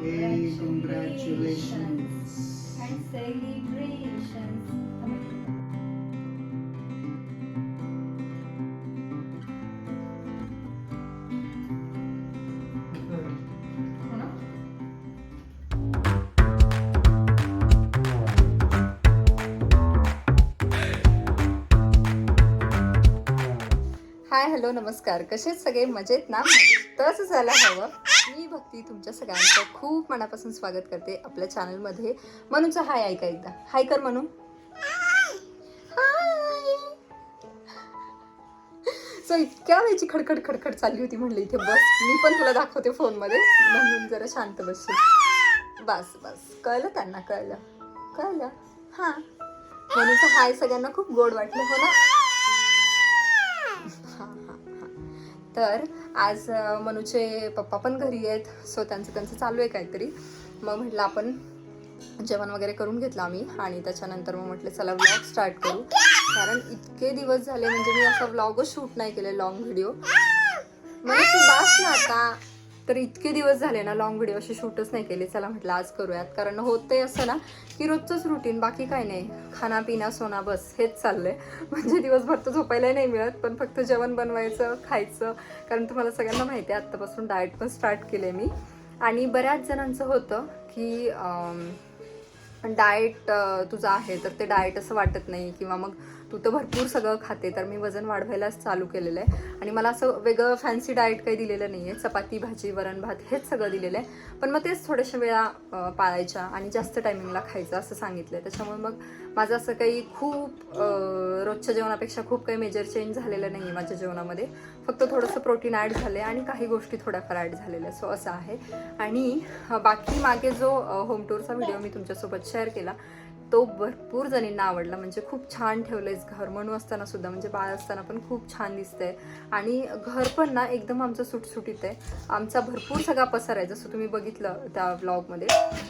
Hey, congratulations. and celebrations. हो? Hi hello नमस्कार कसेच सगळे मजेत ना मजेतच झालं हवं भक्ती तुमच्या सगळ्यांचं खूप मनापासून स्वागत करते आपल्या चॅनलमध्ये. मनूचा हाय ऐका एकदा. हाय कर म्हणून सो इतक्या वेळची खडखड खडखड चालली होती म्हणलं इथे बस. मी पण तुला दाखवते फोनमध्ये. म्हणून जरा शांत बसशील. बस बस. कळलं त्यांना कळलं. कळलं. हां. मनूचं हाय सगळ्यांना खूप गोड वाटलं हो ना? तर आज मनूचे पप्पा पण घरी आहेत. सो त्यांचं त्यांचं चालू आहे काहीतरी. मग म्हटलं आपण जेवण वगैरे करून घेतलं आम्ही आणि त्याच्यानंतर मग म्हटलं चला व्लॉग स्टार्ट करू. कारण इतके दिवस झाले म्हणजे मी असं व्लॉगच शूट नाही केले लॉंग व्हिडिओ म्हणजे बास ना आता. तर इतके दिवस झाले ना लॉंग व्हिडिओ असे शूटच नाही केले. चला म्हटलं आज करूयात. कारण होतंय असं ना की रोजचंच रुटीन बाकी काय नाही. खाना पिना सोना बस हेच चाललंय. म्हणजे दिवसभर तर झोपायला नाही मिळत पण फक्त जेवण बनवायचं खायचं. कारण तुम्हाला सगळ्यांना माहिती आहे आत्तापासून डाएट पण स्टार्ट केले मी. आणि बऱ्याच जणांचं होतं की डाएट तुझं आहे तर ते डाएट असं वाटत नाही. किंवा मग तू तर भरपूर सगळं खाते तर मी वजन वाढवायलाच चालू केलेलं आहे. आणि मला असं वेगळं फॅन्सी डाएट काही दिलेलं नाही आहे चपाती भाजी वरण भात हेच सगळं दिलेलं आहे. पण मग तेच थोड्याशा वेळा पाळायच्या आणि जास्त टायमिंगला खायचं असं सांगितलं आहे त्याच्यामुळे मग माझं असं काही खूप रोजच्या जेवणापेक्षा खूप काही मेजर चेंज झालेलं नाही आहे माझ्या जेवणामध्ये. फक्त थोडंसं प्रोटीन ॲड झालं आहे आणि काही गोष्टी थोड्याफार ॲड झालेल्या सो असं आहे. आणि बाकी मागे जो होम टूरचा व्हिडिओ मी तुमच्यासोबत शेअर केला तो भरपूर जणींना आवडला. म्हणजे खूप छान ठेवलं आहेस घर. म्हणून असताना सुद्धा म्हणजे बाळ असताना पण खूप छान दिसतंय. आणि घर पण ना एकदम आमचं सुटसुटीत आहे. आमचा भरपूर सगळा पसार आहे. जसं तुम्ही बघितलं त्या व्लॉगमध्ये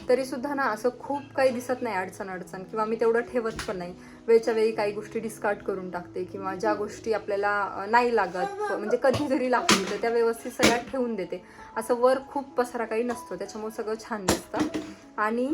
तरी सुद्धा ना असं खूप काही दिसत नाही अडचण अडचण किंवा मी तेवढं ठेवत पण नाही. वेळच्या वेळी काही गोष्टी डिस्कार्ड करून टाकते किंवा ज्या गोष्टी आपल्याला नाही लागत म्हणजे कधीतरी लागतील तर त्या व्यवस्थित सगळ्यात ठेवून देते. असं वर खूप पसारा काही नसतो. त्याच्यामुळे सगळं छान दिसतं. आणि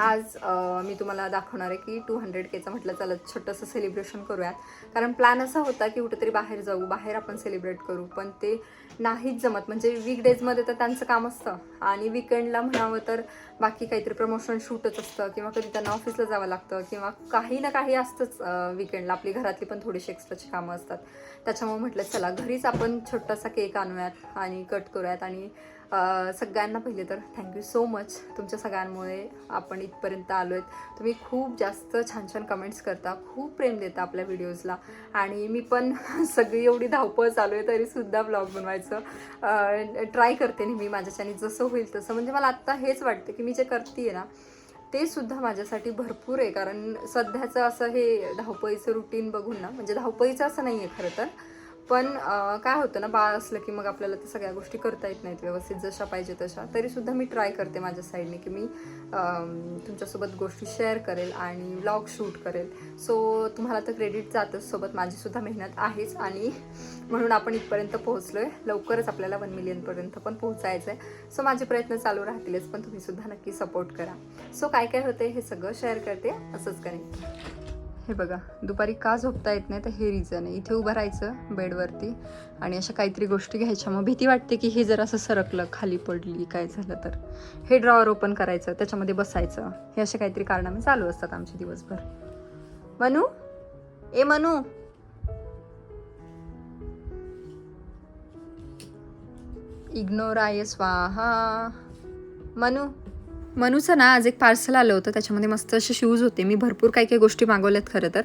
आज मी तुम्हाला दाखवणार आहे की टू हंड्रेड केचं म्हटलं चला छोटंसं सेलिब्रेशन करूयात. कारण प्लॅन असा होता की कुठेतरी बाहेर जाऊ बाहेर आपण सेलिब्रेट करू पण ते नाहीच जमत. म्हणजे वीकडेजमध्ये तर त्यांचं काम असतं. आणि विकेंडला म्हणावं तर बाकी काहीतरी प्रमोशन शूटच असतं किंवा कधी त्यांना ऑफिसला जावं लागतं किंवा काही ना काही असतंच विकेंडला आपली घरातली पण थोडीशी एक्स्ट्राची कामं असतात. त्याच्यामुळे म्हटलं चला घरीच आपण छोटासा केक आणूयात आणि कट करूयात. आणि सगळ्यांना पहिले तर थँक्यू सो मच तुमच्या सगळ्यांमुळे आपण इथपर्यंत आलो आहेत तुम्ही खूप जास्त छान छान कमेंट्स करता खूप प्रेम देता आपल्या व्हिडिओजला आणि मी पण सगळी एवढी धावपळ चालू आहे तरीसुद्धा ब्लॉग बनवायचं. ट्राय करते नेहमी माझ्याच्याने जसं होईल तसं. म्हणजे मला आत्ता हेच वाटतं की मी जे करते ना ते सुद्धा माझ्यासाठी भरपूर आहे. कारण सध्याचं असं हे धावपळीचं रुटीन बघून ना म्हणजे धावपळीचं असं नाही आहे खरं तर. पण काय होतं ना बाळ असलं की मग आपल्याला त्या सगळ्या गोष्टी करता येत नाहीत व्यवस्थित जशा पाहिजे तशा. तरीसुद्धा मी ट्राय करते माझ्या साईडने की मी तुमच्यासोबत गोष्टी शेअर करेल आणि व्लॉग शूट करेल. सो तुम्हाला तर क्रेडिट जातच सोबत माझीसुद्धा मेहनत आहेच आणि म्हणून आपण इथपर्यंत पोहोचलो आहे लवकरच आपल्याला वन मिलियनपर्यंत पण पोहोचायचं आहे सो माझे प्रयत्न चालू राहतीलच पण तुम्ही सुद्धा नक्की सपोर्ट करा. सो काय काय होते हे सगळं शेअर करते असंच करेन. हे बघा दुपारी का झोपता येत नाही तर हे रिझन आहे. इथे उभं राहायचं बेडवरती आणि अशा काहीतरी गोष्टी घ्यायच्या. मग भीती वाटते की हे जर असं सरकलं खाली पडली काय झालं तर. हे ड्रॉवर ओपन करायचं त्याच्यामध्ये बसायचं. हे असे काहीतरी कारणामे चालू असतात आमचे दिवसभर. मनू? ए मनू! इग्नोर आय स्वाहा. मनू? मनूचं ना आज एक पार्सल आलं होतं. त्याच्यामध्ये मस्त असे शूज होते. मी भरपूर काही काही गोष्टी मागवल्यात खरं तर.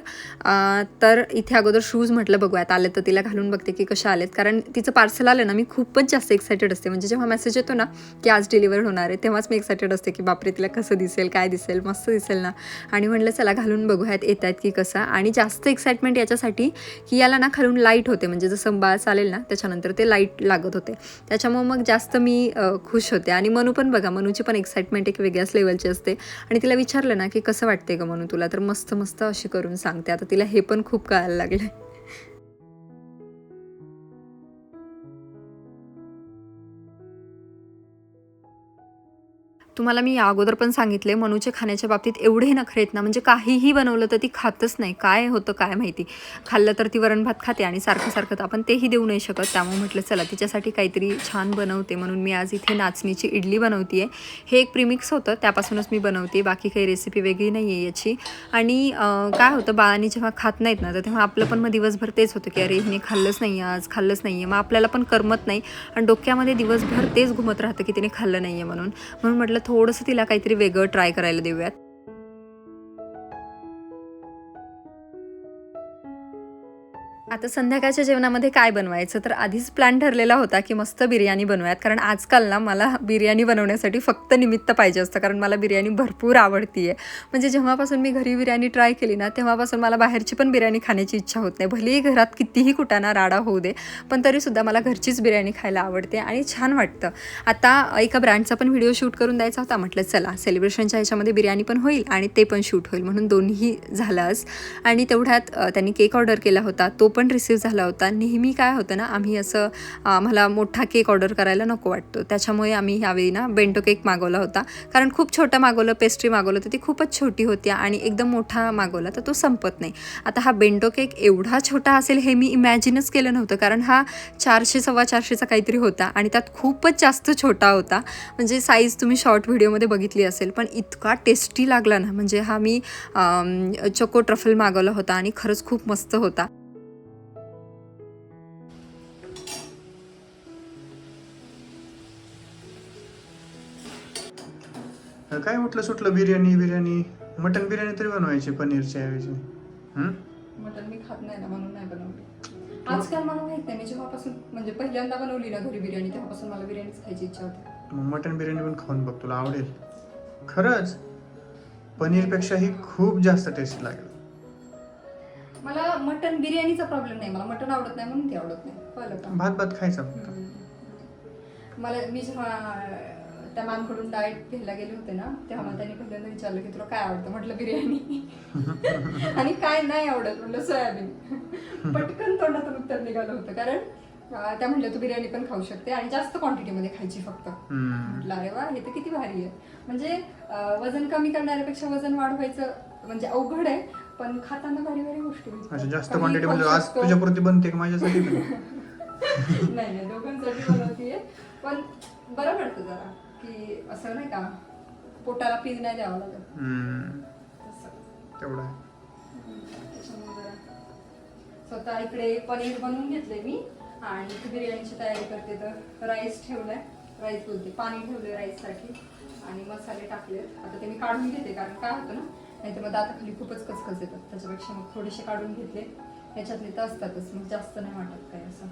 तर इथे अगोदर शूज म्हटलं बघूयात आले तर तिला घालून बघते की कशा आलेत. कारण तिचं पार्सल आलं ना मी खूपच जास्त एक्सायटेड असते. म्हणजे जेव्हा मेसेज येतो ना की आज डिलिव्हर होणार आहे तेव्हाच मी एक्सायटेड असते की बापरे तिला कसं दिसेल काय दिसेल मस्त दिसेल ना. आणि म्हटलं चला घालून बघूयात येत आहेत की कसं. आणि जास्त एक्साइटमेंट याच्यासाठी की याला ना खालून लाइट होते. म्हणजे जसं बाळ चालेल ना त्याच्यानंतर ते लाइट लागत होते. त्याच्यामुळे मग जास्त मी खुश होते. आणि मनू पण बघा मनूची पण एक्साइटमेंट आहे एक वेगळ्याच लेवलची असते. आणि तिला विचारलं ना की कसं वाटते का म्हणून तुला? तर मस्त मस्त अशी करून सांगते. आता तिला हे पण खूप कळायला लागलं तुम्हाला मी या अगोदर पण सांगितले मनूचे खाण्याच्या बाबतीत एवढे नखरे ना म्हणजे काहीही बनवलं तर ती खातच नाही. काय होतं काय माहिती? खाल्लं तर ती वरण भात खाते आणि सारखं सारखं तर आपण तेही देऊ नाही शकत. त्यामुळे म्हटलं चला तिच्यासाठी काहीतरी छान बनवते म्हणून मी आज इथे नाचणीची इडली बनवते हे एक प्रिमिक्स होतं त्यापासूनच मी बनवते बाकी काही रेसिपी वेगळी नाही आहे याची. आणि काय होतं बाळांनी जेव्हा खात नाहीत ना तर तेव्हा आपलं पण मग दिवसभर तेच होतं की अरे हिने खाल्लंच नाही आज खाल्लंच नाही आहे मग आपल्याला पण करमत नाही. आणि डोक्यामध्ये दिवसभर तेच घुमत राहतं की तिने खाल्लं नाही आहे म्हणून. म्हणून म्हटलं थोडंसं तिला काहीतरी वेगळं ट्राय करायला देऊयात. आता संध्याकाळच्या जेवणामध्ये काय बनवायचं? तर आधीच प्लॅन ठरलेला होता की मस्त बिर्याणी बनवूयात. कारण आजकाल ना मला बिर्याणी बनवण्यासाठी फक्त निमित्त पाहिजे असतं. कारण मला बिर्याणी भरपूर आवडती आहे म्हणजे जेव्हापासून मी घरी बिर्याणी ट्राय केली ना तेव्हापासून मला बाहेरची पण बिर्याणी खाण्याची इच्छा होत नाही. भलेही घरात कितीही कुटाना राडा होऊ दे पण तरीसुद्धा मला घरचीच बिर्याणी खायला आवडते आणि छान वाटतं. आता एका ब्रँडचा पण व्हिडिओ शूट करून द्यायचा होता. म्हटलं चला सेलिब्रेशनच्या ह्याच्यामध्ये बिर्याणी पण होईल आणि ते पण शूट होईल. म्हणून दोन्ही झालं आणि तेवढ्यात त्यांनी केक ऑर्डर केला होता. तो पण पण रिसीव झाला होता. नेहमी काय होतं ना आम्ही असं आम्हाला मोठा केक ऑर्डर करायला नको वाटतो. त्याच्यामुळे आम्ही ह्यावेळी ना बेंटो केक मागवला होता. कारण खूप छोटा मागवलं पेस्ट्री मागवलं तर ती खूपच छोटी होती आणि एकदम मोठा मागवला तर तो संपत नाही. आता हा बेंटो केक एवढा छोटा असेल हे मी इमॅजिनच केलं नव्हतं. कारण हा चारशे सव्वा चारशेचा काहीतरी होता आणि त्यात खूपच जास्त छोटा होता. म्हणजे साईज तुम्ही शॉर्ट व्हिडिओमध्ये बघितली असेल पण इतका टेस्टी लागला ना. म्हणजे हा मी चोको ट्रफल मागवला होता आणि खरंच खूप मस्त होता. काय उठलं सुटलं बिर्याणी बिर्याणी? मटन बिर्याणी तरी बनवायची पनीरच्या ऐवजी. हं? मटन मी खात नाही ना म्हणून नाही बनवली. आजकाल मला माहीत नाही मी जेव्हापासून म्हणजे पहिल्यांदा बनवली ना घरी बिर्याणी तेव्हापासून मला बिर्याणीच खायची इच्छा होती. मग मटन बिर्याणी पण खाऊन बघ तुला आवडेल. खरंच पनीरपेक्षाही खूप जास्त टेस्टी लागेल. मला मटन बिर्याणीचा प्रॉब्लेम नाही मला मटन आवडत नाही म्हणून ती आवडत नाही. भात भात खायचा. मला मी जेव्हा त्या मॅमकडून डाएट घ्यायला गेले होते ना तेव्हा मला त्यांनी पहिल्यांदा विचारलं की तुला काय आवडतं? म्हटलं बिर्याणी. आणि काय नाही आवडत म्हटलं सोयाबीन. पटकन तोंडातून उत्तर निघालं होतं. कारण त्या म्हटलं तू बिर्याणी पण खाऊ शकते आणि जास्त क्वांटिटीमध्ये खायची फक्त. म्हटलं अरे वा हे तर किती भारी आहे. म्हणजे वजन कमी करण्यापेक्षा वजन वाढवायचं म्हणजे अवघड आहे पण खाताना भारी भारी गोष्टी जास्त क्वांटिटी मध्ये आज. तुझ्यापुरती बनते माझ्यासाठी? नाही नाही दोघांसाठी बनवतीये. पण बरं पडतं जरा. की असं नाही का पोटाला पील नाही द्यावं लागत. तेवढं त्याच्यामुळे जरा स्वतः इकडे पनीर बनवून घेतले मी आणि इथे बिर्याणीची तयारी करते. तर राईस ठेवलाय. राईस बोलते. पाणी ठेवले राईससाठी आणि मसाले टाकले आता ते मी काढून घेते कारण काय होतं ना नाही तर मग दाताखाली खूपच कचकच येतात. त्याच्यापेक्षा मग थोडेसे काढून घेतले. ह्याच्यातले तर असतातच. मग जास्त नाही वाटत काय असं.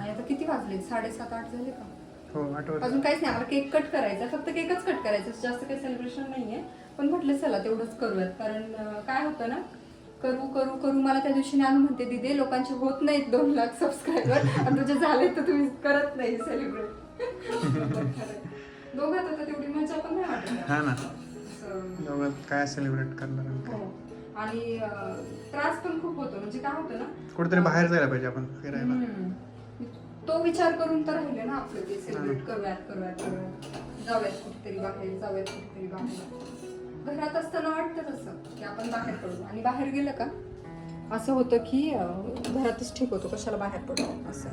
आणि आता किती वाजले साडेसात आठ झाले का? हो आठवत अजून काहीच नाही. आम्हाला केक कट करायचा. फक्त केकच कट करायचा. जास्त काही सेलिब्रेशन नाहीये. पण म्हटलं चला तेवढंच करूयात. कारण काय होतं ना करू करू करू. मला त्या दिवशी आणून म्हणते दिदे लोकांचे होत नाहीत दोन लाख सबस्क्रायबर आणि तुझे झाले तर तुम्ही करत नाही सेलिब्रेट दोघात आता तेवढी मजा पण नाही वाटत. हा ना. काय सेलिब्रेट करणार आणि हो. आणि अं, त्रास पण खूप होतो. म्हणजे काय होतं ना कुठेतरी बाहेर जायला पाहिजे आपण फिरायला. हम्म. तो विचार करून तर राहिले ना आपलं ते सेलिब्रेट करूयात करूयात करूयात. जाऊयात कुठेतरी बाहेर जाऊयात कुठेतरी बाहेर. घरात असताना वाटतं तसं की आपण बाहेर पडू. आणि बाहेर गेलं का असं होतं की घरातच ठीक होतो कशाला बाहेर पडू? असं.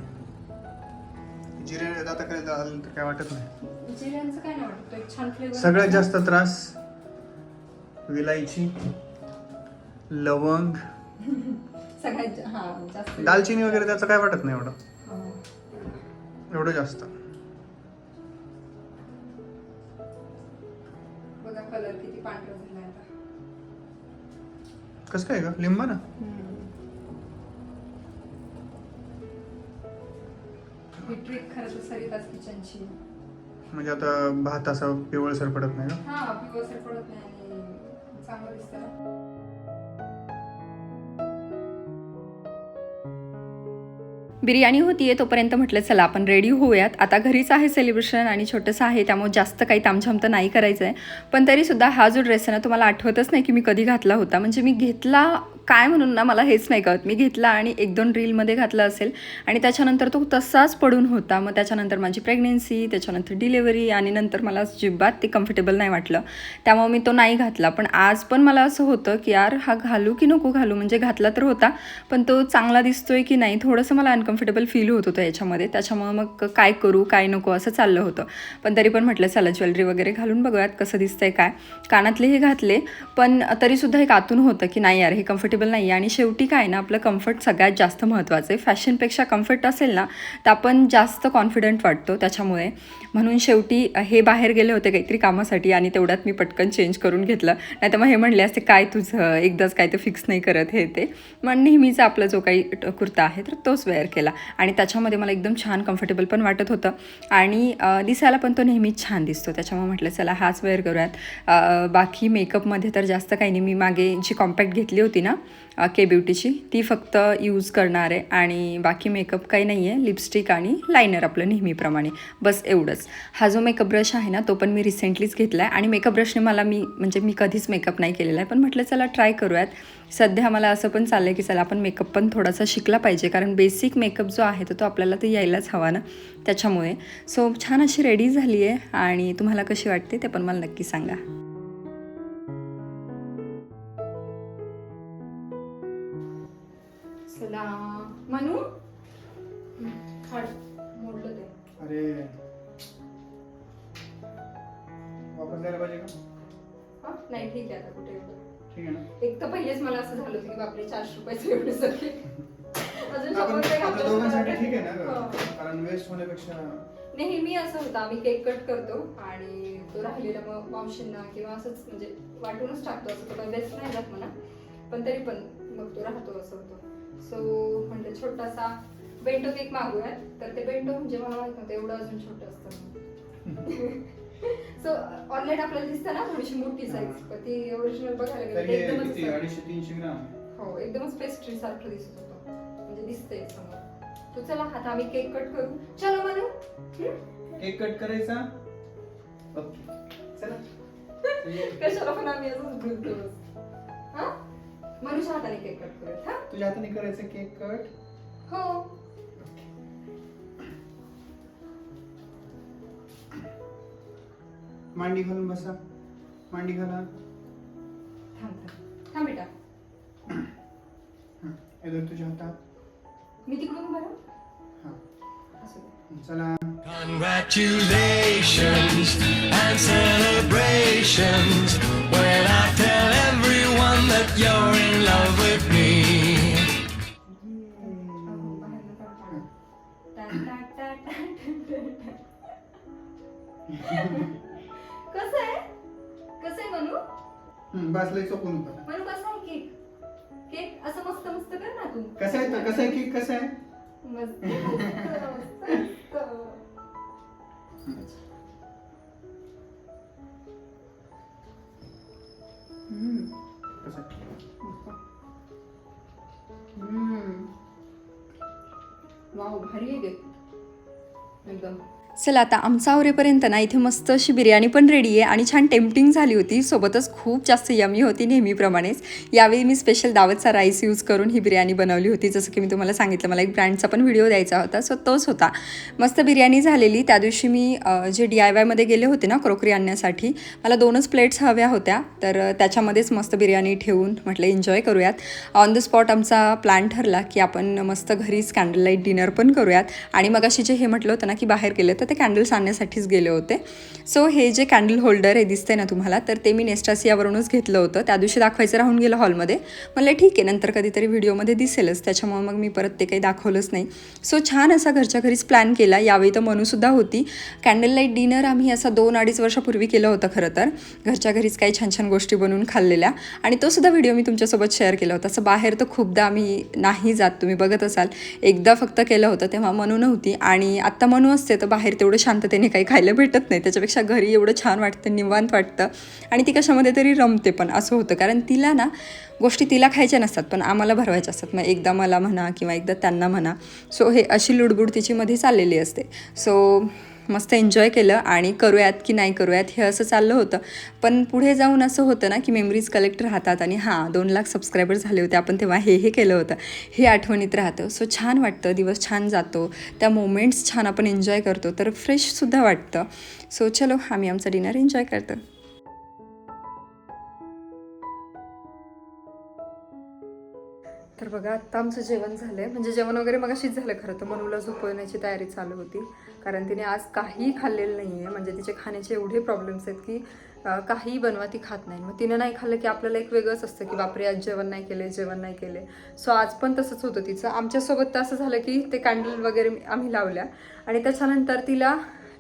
जिरे जाता काय झालं तर काय वाटत नाही? जिऱ्यांचं काय नाही वाटत एक छान फ्लेवर सगळ्यात जास्त त्रास विलायची लवंग. सगळ्यात हा जास्त. दालचिनी वगैरे त्याचं काय वाटत नाही एवढं. एवढं जास्त. बघा कलर किती पांढरा झालाय आता. कसं काय का लिंबा ना? ही ट्रिक खरं तर सरिताच किचनची. म्हणजे आता भात असा पिवळसर पडत नाही हा पिवळसर पडत नाही आणि चांगलं दिसतं. बिर्याणी होती आहे तोपर्यंत म्हटलं चला आपण रेडी होऊयात. आता घरीच आहे सेलिब्रेशन आणि छोटंसं आहे त्यामुळे जास्त काही तामझाम तर नाही करायचं आहे पण तरीसुद्धा हा जो ड्रेस आहे ना तुम्हाला आठवतच नाही की मी कधी घातला होता. म्हणजे मी घेतला काय म्हणून ना मला हेच नाही कळत. मी घेतला आणि एक दोन रीलमध्ये घातला असेल. आणि त्याच्यानंतर तो तसाच पडून होता. मग त्याच्यानंतर माझी प्रेग्नेन्सी त्याच्यानंतर डिलेवरी आणि नंतर मला जिब्बात ते कम्फर्टेबल नाही वाटलं. त्यामुळे मी तो नाही घातला. पण आज पण मला असं होतं की यार हा घालू की नको घालू? म्हणजे घातला तर होता पण तो चांगला दिसतोय की नाही थोडंसं मला अनकम्फर्टेबल फील होत होतं याच्यामध्ये. त्याच्यामुळे मग काय करू काय नको असं चाललं होतं. पण तरी पण म्हटलं चला ज्वेलरी वगैरे घालून बघूयात कसं दिसतंय काय. कानातले हे घातले पण तरीसुद्धा एक आतून होतं की नाही यार हे कम्फर्टेबल नाही आहे आणि शेवटी काय ना आपलं कम्फर्ट सगळ्यात जास्त महत्त्वाचं आहे. फॅशनपेक्षा कम्फर्ट असेल ना तर आपण जास्त कॉन्फिडंट वाटतो त्याच्यामुळे. म्हणून शेवटी हे बाहेर गेले होते काहीतरी कामासाठी आणि तेवढ्यात मी पटकन चेंज करून घेतलं. नाही तर मग हे म्हणले असते काय तुझं? एकदाच काय ते फिक्स नाही करत हे ते. मग नेहमीचा आपला जो काही कुर्ता आहे तर तोच वेअर केला. आणि त्याच्यामध्ये मला एकदम छान कम्फर्टेबल पण वाटत होतं. आणि दिसायला पण तो नेहमीच छान दिसतो. त्याच्यामुळे म्हटलं चला हाच वेअर करूयात. बाकी मेकअपमध्ये तर जास्त काही नाही. मी मागे जी कॉम्पॅक्ट घेतली होती ना के ब्युटीची ती फक्त यूज करणार आहे आणि बाकी मेकअप काही नाही आहे लिपस्टिक आणि लायनर आपलं नेहमीप्रमाणे. बस एवढंच. हा जो मेकअप ब्रश आहे ना तो पण मी रिसेंटलीच घेतला आहे आणि मेकअप ब्रशने मला मी म्हणजे मी कधीच मेकअप नाही केलेला आहे. पण म्हटलं चला ट्राय करूयात. सध्या मला असं पण चाललं आहे की चला आपण मेकअप पण थोडासा शिकला पाहिजे. कारण बेसिक मेकअप जो आहे तर तो आपल्याला तर यायलाच हवा ना त्याच्यामुळे. सो छान अशी रेडी झाली आहे आणि तुम्हाला कशी वाटते ते पण मला नक्की सांगा. चला. मनू? मोडलं ते. अरे. वापस द्यायला पाहिजे का? हा? नाही ठीक आहे आता कुठे एवढं. ठीक आहे ना? एक तर पहिलेच मला असं झालं होतं की बापरे चारशे रुपयाचे एवढे सगळे. अजून आपण शंभर रुपये आपल्या घातले दोघांसाठी असते ठीक आहे हो. ना कारण वेस्ट होण्यापेक्षा नेहमी असं होतं आम्ही केक कट करतो आणि तो राहिलेला मग मावशींना किंवा असंच म्हणजे वाटूनच टाकतो असं थोडा बेस्ट नाही जात म्हणा. पण तरी पण मग तो राहतो असं होतं. सो म्हणजे छोटासा बेंटो केक मागूयात. तर ते बेंटो म्हणजे मला माहीत नव्हतं एवढं अजून छोटं असतं. सो ऑनलाईन आपल्याला दिसतं ना थोडीशी मोठी साईज पण ती ओरिजिनल बघायला गेलं एकदमच तीनशे ग्राम. हो एकदमच पेस्ट्री सारखं दिसत होतं. म्हणजे दिसतंय समोर. तो चला आता आम्ही केक कट करू. चलो म्हणू केक कट करायचा? ओके चला. कशाला पण आम्ही असंच बोलतो हा? मनुष्य हाताने केक कट करूयात हा? तुझ्या हाताने करायचं केक कट हो. मांडी घालून बसा. मांडी घाला. थांब थांब. थांब बेटा. इधर तुझ्या हातात. मी तिकडून बरं हा. असू दे. चला. Congratulations and celebrations. When I tell everyone that you're कसं आहे कसं आहे मनू हम्म, बस लय चोकून बस. मनू कसं आहे केक केक असं मस्त मस्त कर ना तू कसं आहे? कसं आहे केक कसं आहे मस्त मस्त, मस्त, मस्त. हम्म. कसं आहे? हम्म. वाव भारी आहे केक एकदम चला आता आमचा आवरेपर्यंत ना इथे मस्त अशी बिर्याणी पण रेडी आहे आणि छान टेम्पटिंग झाली होती. सोबतच खूप जास्त यमी होती नेहमीप्रमाणेच. यावेळी मी स्पेशल दावतचा राईस यूज करून ही बिर्याणी बनवली होती. जसं की मी तुम्हाला सांगितलं मला एक ब्रँडचा पण व्हिडिओ द्यायचा होता. सो तोच होता. मस्त बिर्याणी झालेली. त्या दिवशी मी जे डी आय वायमध्ये गेले होते ना क्रोकरी आणण्यासाठी मला दोनच प्लेट्स हव्या होत्या. तर त्याच्यामध्येच मस्त बिर्याणी ठेवून म्हटलं एन्जॉय करूयात. ऑन द स्पॉट आमचा प्लॅन ठरला की आपण मस्त घरीच कॅन्डल लाइट डिनर पण करूयात. आणि मग अशी जे हे म्हटलं होतं ना की बाहेर गेलं तर ते कॅन्डल्स आणण्यासाठीच गेले होते. सो हे जे कॅन्डल होल्डर हे दिसतंय ना तुम्हाला तर ते मी नेस्टासियावरूनच घेतलं होतं. त्या दिवशी दाखवायचं राहून गेलं हॉलमध्ये. म्हणलं ठीक आहे नंतर कधीतरी व्हिडिओमध्ये दिसेलच. त्याच्यामुळे मग मी परत ते काही दाखवलंच नाही. सो छान असा घरच्या घरीच प्लॅन केला. यावेळी तर मनूसुद्धा होती. कॅन्डल लाइट डिनर आम्ही असा दोन अडीच वर्षापूर्वी केलं होतं खरं तर. घरच्या घरीच काही छान छान गोष्टी बनवून खाल्लेल्या. आणि तो सुद्धा व्हिडिओ मी तुमच्यासोबत शेअर केला होता. असं बाहेर तर खूपदा आम्ही नाही जात तुम्ही बघत असाल. एकदा फक्त केलं होतं तेव्हा मनू नव्हती. आणि आत्ता मनू असते तर बाहेर तेवढं शांततेने काही खायला भेटत नाही. त्याच्यापेक्षा घरी एवढं छान वाटतं निवांत वाटतं. आणि ती कशामध्ये तरी रमते पण असं होतं. कारण तिला ना गोष्टी तिला खायच्या नसतात पण आम्हाला भरवायच्या असतात. मग एकदा मला म्हणा किंवा एकदा त्यांना म्हणा. सो हे अशी लुडबुड तिची मध्ये चाललेली असते. सो मस्त एन्जॉय केलं आणि करूयात की नाही करूयात हे असं चाललं होतं. पण पुढे जाऊन असं होतं ना की मेमरीज कलेक्ट राहतात आणि हां दोन लाख सबस्क्रायबर झाले होते. आपण तेव्हा हे हे केलं होतं. हे आठवणीत राहतं. सो छान वाटतं. दिवस छान जातो. त्या मोमेंट्स छान आपण एन्जॉय करतो. तर फ्रेशसुद्धा वाटतं. सो चलो आम्ही आमचा डिनर एन्जॉय करतो. तर बघा आत्ता आमचं जेवण झालं आहे म्हणजे जेवण वगैरे मग अशीच झालं खरं तर. मनूला झोपवण्याची तयारी चालू होती. कारण तिने आज काहीही खाल्लेलं नाही आहे म्हणजे तिचे खाण्याचे एवढे प्रॉब्लेम्स आहेत की काही काहीही बनवा ती खात नाही. मग तिनं नाही खाल्लं की आपल्याला एक वेगळंच असतं की बापरे आज जेवण नाही केले जेवण नाही केले. सो आज पण तसंच होतं तिचं. आमच्यासोबत तर असं झालं की ते कॅन्डल वगैरे आम्ही लावल्या आणि त्याच्यानंतर तिला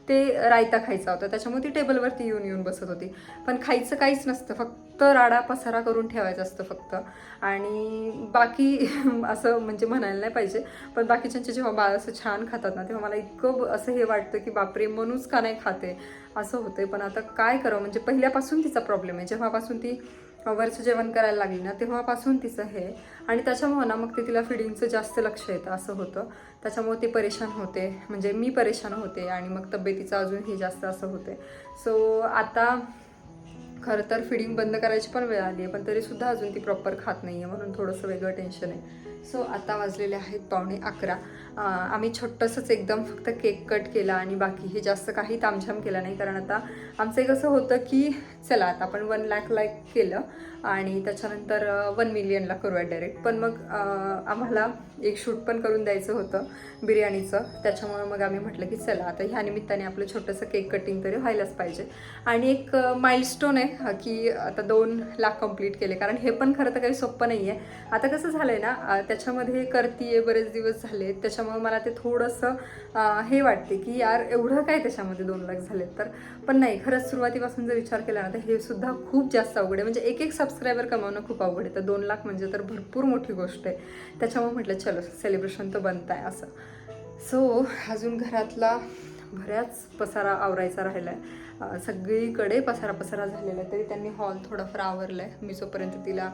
ते रायता खायचा होता. त्याच्यामुळे ती टेबलवरती येऊन येऊन बसत होती. पण खायचं काहीच नसतं. फक्त राडा पसारा करून ठेवायचं असतं फक्त. आणि बाकी असं म्हणजे म्हणायला नाही पाहिजे. पण बाकीच्यांचे जेव्हा बाळ असं छान खातात ना तेव्हा मला इतकं असं हे वाटतं की बापरे मनूच का नाही खाते? असं होते पण आता काय करावं? म्हणजे पहिल्यापासून तिचा प्रॉब्लेम आहे. जेव्हापासून ती वरचं जेवण करायला लागली ना तेव्हापासून तिचं हे. आणि त्याच्यामुळं ना मग ते तिला फिडिंगचं जास्त लक्ष येतं असं होतं. त्याच्यामुळे ते परेशान होते. म्हणजे मी परेशान होते आणि मग तब्येतीचं अजूनही जास्त असं होते. सो आता खरं तर फिडिंग बंद करायची पण वेळ आली आहे पण तरीसुद्धा अजून ती प्रॉपर खात नाही आहे म्हणून थोडंसं वेगळं टेन्शन आहे. सो आता वाजलेले आहेत पावणे अकरा. आम्ही छोटंसंच एकदम फक्त केक कट केला आणि बाकी हे जास्त काही तामझाम केला नाही कारण आता आमचं एक असं होतं की चला आता आपण वन लॅक लाईक केलं आणि त्याच्यानंतर वन मिलियनला करूया डायरेक्ट पण मग आम्हाला एक शूट पण करून द्यायचं होतं बिर्याणीचं. त्याच्यामुळे मग आम्ही म्हटलं की चला आता ह्या निमित्ताने आपलं छोटंसं केक कटिंग तरी व्हायलाच पाहिजे. आणि एक माइलस्टोन आहे की आता दोन लाख कंप्लीट केले. कारण हे पण खरं तर काही सोपं नाही आहे आता कसं झालं आहे ना त्याच्यामध्ये करतीये बरेच दिवस झाले. त्याच्यामुळे मला ते थोडंसं हे वाटते की यार एवढं काय त्याच्यामध्ये दोन लाख झाले तर पण नाही खरंच सुरुवातीपासून जर विचार केला ना तर हे सुद्धा खूप जास्त अवघड आहे. म्हणजे एक एक सबस्क्रायबर कमावणं खूप अवघड आहे. तर दोन लाख म्हणजे तर भरपूर मोठी गोष्ट आहे. त्याच्यामुळे म्हटलं चलो सेलिब्रेशन तर बनत आहे असं. सो अजून घरातला बऱ्याच पसारा आवरायचा राहिला आहे सगळीकडे पसारा पसारा झालेला आहे. तरी त्यांनी हॉल थोडाफार आवरला आहे मी जोपर्यंत तिला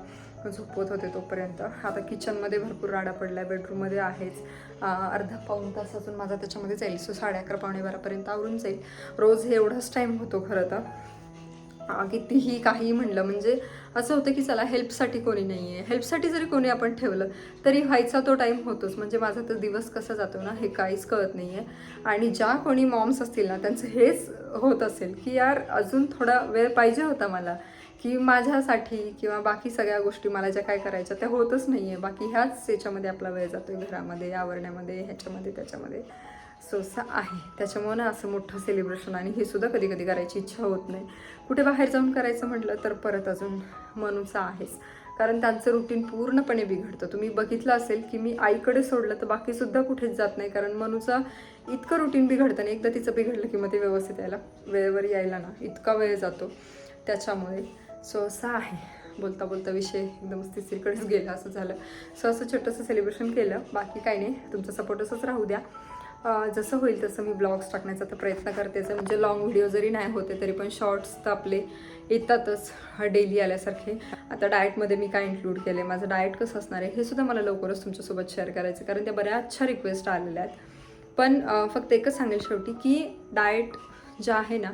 झोपवत होते तोपर्यंत. आता किचनमध्ये भरपूर राडा पडला आहे बेडरूममध्ये आहेच अर्धा पाऊण तास अजून माझा त्याच्यामध्ये जाईल. सो साडे अकरा पावणे बारापर्यंत आवरून जाईल. रोज हे एवढाच टाईम होतो खरं तर. कितीही काही म्हणलं म्हणजे असं होतं की चला हेल्पसाठी कोणी नाही आहे हेल्पसाठी जरी कोणी आपण ठेवलं तरी व्हायचा तो टाईम होतोच. म्हणजे माझा तर दिवस कसा जातो ना हे काहीच कळत नाही आहे आणि ज्या कोणी मॉम्स असतील ना त्यांचं हेच होत असेल की यार अजून थोडा वेळ पाहिजे होता मला. की माझ्यासाठी किंवा बाकी सगळ्या गोष्टी मला ज्या काय करायच्या त्या होतच नाही आहे बाकी ह्याच याच्यामध्ये आपला वेळ जातो आहे घरामध्ये आवरण्यामध्ये ह्याच्यामध्ये त्याच्यामध्ये. सोसा आहे. त्याच्यामुळं ना असं मोठं सेलिब्रेशन आणि हे सुद्धा कधी कधी करायची इच्छा होत नाही. कुठे बाहेर जाऊन करायचं म्हटलं तर परत अजून मनुचा आहेच कारण त्यांचं रुटीन पूर्णपणे बिघडतं. तुम्ही बघितलं असेल की मी आईकडे सोडलं तर बाकीसुद्धा कुठेच जात नाही. कारण मनूचं इतकं रुटीन बिघडतं नाही एकदा तिचं बिघडलं की मग ते व्यवस्थित यायला वेळेवर यायला ना इतका वेळ जातो. त्याच्यामुळे सो असं आहे. बोलता बोलता विषय एकदम तिसरीकडेच गेला असं झालं. सो असं छोटंसं सेलिब्रेशन केलं. बाकी काही नाही. तुमचा सपोर्ट असंच राहू द्या. जसं होईल तसं मी ब्लॉग्स टाकण्याचा तर प्रयत्न करते जर म्हणजे लॉंग व्हिडिओ जरी नाही होते तरी पण शॉर्ट्स तर आपले येतातच डेली आल्यासारखे. आता डाएटमध्ये मी काय इन्क्लूड केले माझं डाएट कसं असणार आहे? हे सुद्धा मला लवकरच तुमच्यासोबत शेअर करायचं आहे. कारण त्या बऱ्याचशा रिक्वेस्ट आलेल्या आहेत. पण फक्त एकच सांगेल शेवटी की डाएट जे आहे ना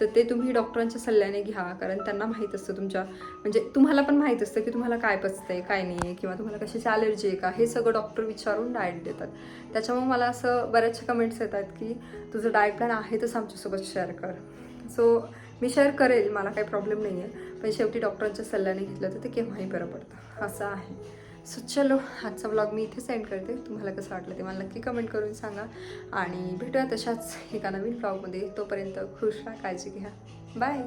तर ते तुम्ही डॉक्टरांच्या सल्ल्याने घ्या कारण त्यांना माहीत असतं तुमच्या म्हणजे तुम्हाला पण माहीत असतं की तुम्हाला काय पचतंय काय नाही आहे किंवा तुम्हाला कशाची ॲलर्जी आहे का? हे सगळं डॉक्टर विचारून डाएट देतात. त्याच्यामुळे मला असं बऱ्याचशा कमेंट्स येतात की तुझं डाएट प्लॅन आहे तसं आमच्यासोबत शेअर कर. सो मी शेअर करेल मला काही प्रॉब्लेम नाही आहे पण शेवटी डॉक्टरांच्या सल्ल्याने घेतलं तर ते केव्हाही बरं पडतं. असं आहे. सो चलो आजचा ब्लॉग मी इथे सेंड करते. तुम्हाला कसं वाटलं ते मला नक्की कमेंट करून सांगा. आणि भेटूया तशाच एका नवीन ब्लॉगमध्ये तोपर्यंत खुश राहा काळजी घ्या. बाय